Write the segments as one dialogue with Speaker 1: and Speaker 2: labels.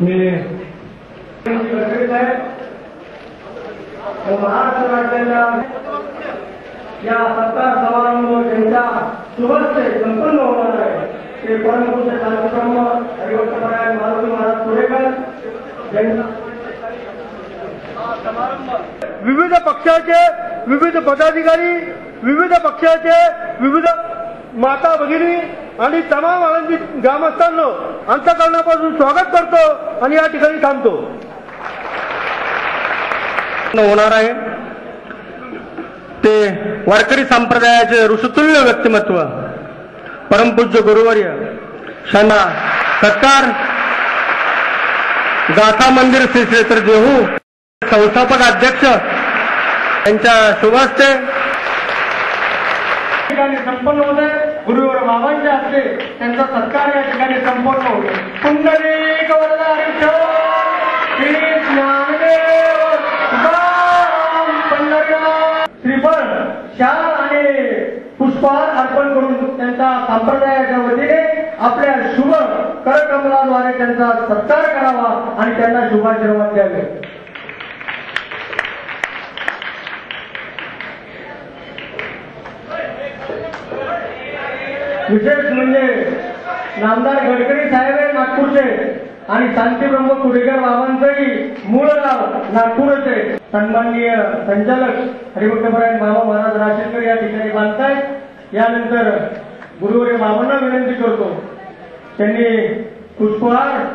Speaker 1: मी महाराष्ट्र राज्याच्या या सत्ता समारंभ त्यांच्या सुबस्ते संपन्न होणार आहे. ते परमपूज्य शांतब्रह्म हरिभक्तपरायण मारुती महाराज पुरेकर
Speaker 2: विविध पक्षाचे विविध पदाधिकारी विविध पक्षाचे विविध माता भगिनी आणि तमाम आनंदी ग्रामस्थांना अंतकरणापासून स्वागत करतो आणि या ठिकाणी थांबतो. होणार आहे. ते वारकरी संप्रदायाचे ऋषुतुल्य व्यक्तिमत्व परमपूज्य गुरुवर्य शांना सत्कार गाथा मंदिर श्री क्षेत्र देहू संस्थापक अध्यक्ष यांच्या
Speaker 1: ठिकाणी संपन्न होत आहे. गुरुवर बाबांच्या हस्ते त्यांचा सत्कार या ठिकाणी संपन्न होतो. पुंडलिक वरदा श्री ज्ञानदेव तुकाराम पंढरीनाथ. श्रीफळ शाल आणि पुष्पहार अर्पण करून त्यांचा संप्रदायाच्या वतीने आपल्या शुभ करकमलाद्वारे त्यांचा सत्कार करावा आणि त्यांना शुभाशीर्वाद द्यावे. विशेष म्हणजे नामदार गडकरी साहेब आहे नागपूरचे आणि शांतीब्रह्म कुडेकर बाबांचंही मूळ गाव नागपूरच. आहे सन्माननीय संचालक हरिभक्तपरायण बाबा महाराज राशेकर या ठिकाणी बांधतायत. यानंतर गुरुवारी बाबांना विनंती करतो. त्यांनी पुष्पहार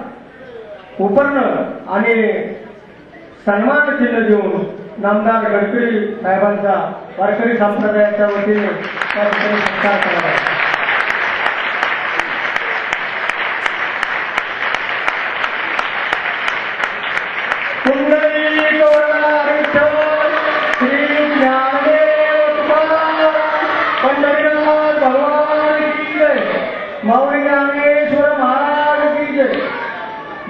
Speaker 1: उपर्ण आणि सन्मान चिन्ह देऊन नामदार गडकरी साहेबांचा वारकरी संप्रदायाच्या वतीने त्या ठिकाणी सत्कार करावा. माऊली रामेश्वर महाराज की जय।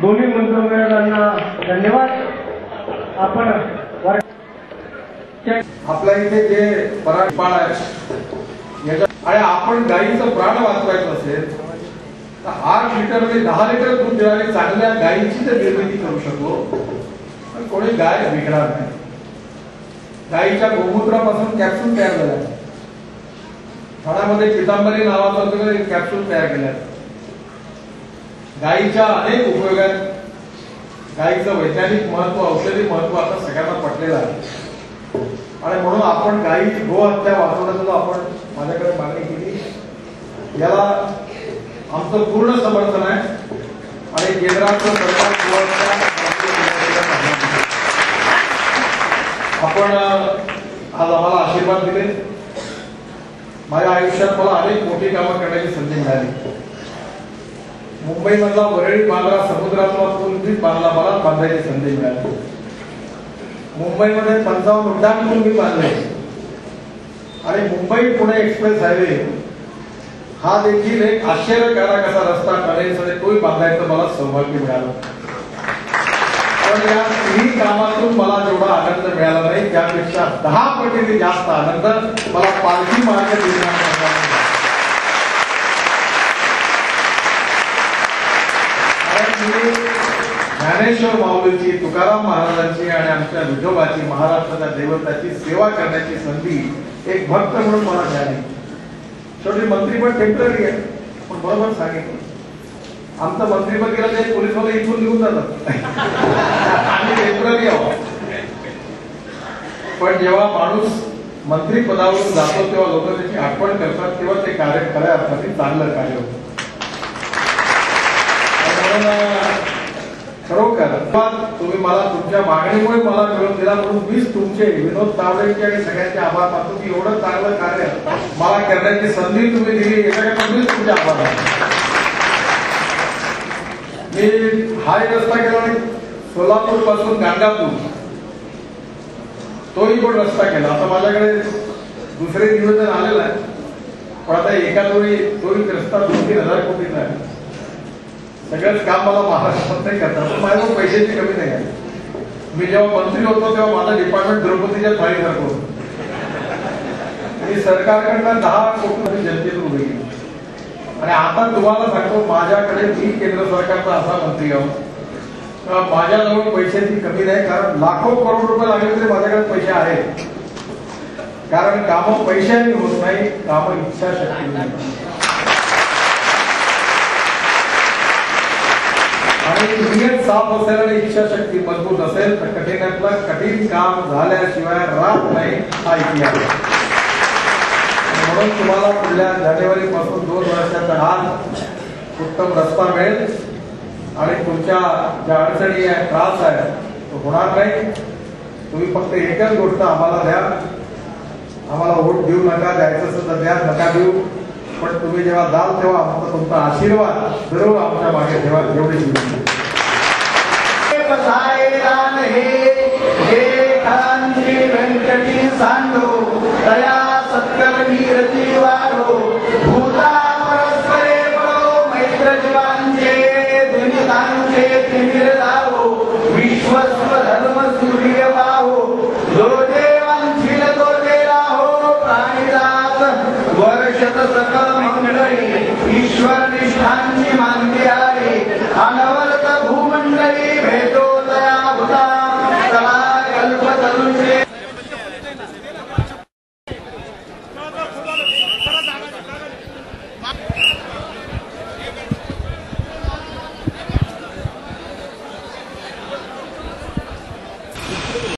Speaker 1: दोन्ही मंत्रमेळांना धन्यवाद. आपण
Speaker 3: आपल्या इथे जे पराठपाळ आहे आणि आपण गाईचं प्राण वाचवायचं असेल तर आठ लिटर ते दहा लिटर दूध देणारी चांगल्या गायीची तर निर्मिती करू शकतो पण कोणी गाय विकणार नाही. गायीच्या गोमूत्रापासून कॅप्सूल तयार झाला. झाडामध्ये पितांबरी नावाचा तुम्ही कॅप्सूल तयार केल्या गायीच्या अनेक उपयोग आहेत गायीचं वैज्ञानिक महत्त्व औषधी महत्त्व आता सगळ्यांना पटलेलं आहे. आणि म्हणून आपण गायी गोहत्या वाचवण्याचं आपण माझ्याकडे मागणी केली याला आमचं पूर्ण समर्थन आहे. आणि केंद्राचं सरकार आपण आज आम्हाला आशीर्वाद दिले. माझ्या आयुष्यात मला अनेक मोठी कामं करण्याची संधी मिळाली. मुंबईमधला वरळी बांधला समुद्रातला पूल मी बांधला मला बांधायची संधी मिळाली. मुंबईमध्ये पंचावन्न उड्डाण पूल मी बांधले. आणि मुंबई पुणे एक्सप्रेस हायवे हा देखील एक आश्चर्यकारक असा रस्ता करेल तोही बांधायचं मला सौभाग्य मिळालं. पण या तिन्ही कामातून मला जेवढा आनंद मिळाला नाही त्यापेक्षा दहा पटीने जास्त आनंद मला पालखी मार्ग निर्माण ज्ञानेश्वर माऊलीची तुकाराम महाराजांची आणि आमच्या विठोबाची महाराष्ट्राच्या दैवताची सेवा करण्याची संधी एक भक्त म्हणून मला मिळाली. शेवटी मंत्रीपद टेंपररी आहे पण बरोबर सांगितलं. आमचं मंत्रीपद गेलं ते पोलीसवाले इथून निघून जातात. आम्ही टेंपररी आहोत. पण जेव्हा माणूस मंत्री पदावरून जातो तेव्हा लोक त्याची आठवण करतात तेव्हा ते कार्य खऱ्या अर्थाने चांगलं कार्य होतं. खरोखर पण तुम्ही मला तुमच्या मागणीमुळे मला मिळवून दिला म्हणून मीच तुमचे विनोद तावडेंचे आणि सगळ्यांचे आभार मानतो की एवढं चांगलं कार्य मला करण्याची संधी तुम्ही दिली याच्याकडे मीच तुमचे आभार मानतो. हाय रस्ता केला आणि सोलापूरपासून गाणगापूर तोही पण रस्ता केला. आता माझ्याकडे दुसरे निवेदन आलेलं आहे. पण आता एका तोही तोही रस्ता दोन तीन हजार कोटीचा आहे. सगळंच काम मला महाराष्ट्रात नाही करतात पण माझ्याकडे पैशाची कमी नाही आहे मी जेव्हा मंत्री होतो तेव्हा माझं डिपार्टमेंट द्रौपदीच्या थाळीसारखं होतं. मी सरकारकडनं दहा कोटी जनतेतून उभी केली. आणि आता तुम्हाला सांगतो माझ्याकडे मी केंद्र सरकारचा असा मंत्री आहोत. माझ्याजवळ पैशाची कमी नाही कारण लाखो करोड रुपये लागले तरी माझ्याकडे पैसे आहेत. कारण काम पैशाने होत नाही कामं इच्छाशक्ती आणि नियत साफ असेल आणि इच्छाशक्ती मजबूत असेल तर कठीणातलं कठीण काम झाल्याशिवाय राहत नाही हा इतिहास. आहे. म्हणून तुम्हाला पुढल्या जानेवारी पासून दोन वर्षाचा आत उत्तम रस्ता मिळेल. आणि तुमच्या ज्या अडचणी आहे त्रास आहे तो होणार नाही. तुम्ही फक्त एकच गोष्ट आम्हाला द्या. आम्हाला वोट देऊ नका द्यायचं असेल तर द्या नका देऊ. पण तुम्ही जेव्हा जाल तेव्हा आमचा तुमचा आशीर्वाद जरूर आमच्या मागे ठेवा एवढी विनंती.
Speaker 4: शतसकल मंगळी ईश्वर निष्ठांची